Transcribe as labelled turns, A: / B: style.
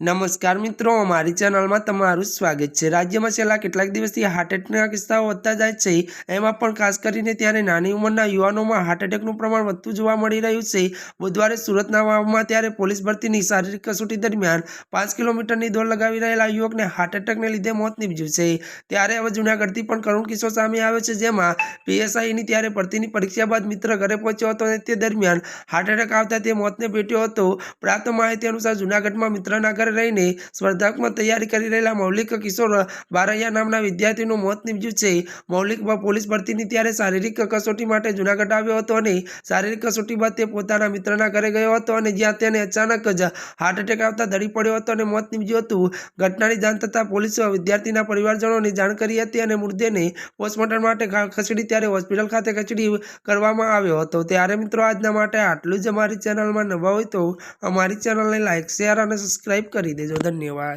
A: નમસ્કાર મિત્રો અમારી ચેનલમાં તમારું સ્વાગત છે. રાજ્યમાં છેલ્લા કેટલાક દિવસથી હાર્ટ એટેકના કિસ્સાઓ વધતા જાય છે. એમાં પણ ખાસ કરીને ત્યારે નાની ઉંમરના યુવાનોમાં હાર્ટ એટેકનું પ્રમાણ વધતું જોવા મળી રહ્યું છે. બુધવારે સુરતના વાવમાં ત્યારે પોલીસ ભરતીની શારીરિક કસોટી દરમિયાન પાંચ કિલોમીટરની દોડ લગાવી રહેલા યુવકને હાર્ટ એટેકને લીધે મોત નીપજ્યું છે. ત્યારે હવે જૂનાગઢથી પણ કરુણ કિસ્સો સામે આવ્યો છે, જેમાં પીએસઆઈની ત્યારે ભરતીની પરીક્ષા બાદ મિત્ર ઘરે પહોંચ્યો હતો અને તે દરમિયાન હાર્ટ એટેક આવતા તે મોતને ભેટ્યો હતો. પ્રાપ્ત માહિતી અનુસાર જૂનાગઢમાં મિત્રના ઘરે રહીને સ્પર્ધાત્મક તૈયારી કરી રહેલા મૌલિક કિશોર બારૈયા નામના વિદ્યાર્થીનું મોત નીપજ્યું છે. મૌલિક પોલીસ ભરતીની ત્યારે શારીરિક કસોટી માટે જૂનાગઢ આવ્યો હતો અને શારીરિક કસોટી બાદ તે પોતાના મિત્રના ઘરે ગયો હતો અને જ્યાં તેને અચાનક જ હાર્ટ એટેક આવતા દડી પડ્યો હતો અને મોત નીપજ્યું હતું. ઘટનાની જાણ થતાં પોલીસ વિદ્યાર્થીના પરિવારજનોને જાણ કરી હતી અને મૃતદેહને પોસ્ટમોર્ટમ માટે ખસેડી ત્યારે હોસ્પિટલ ખાતે ખસેડી કરવામાં આવ્યો હતો. ત્યારે મિત્રો, આજના માટે આટલું જ અમારી ચેનલમાં નવા હોય તો અમારી ચેનલને લાઇક શેર અને સબસ્ક્રાઇબ કરી દેજો ધન્યવાદ.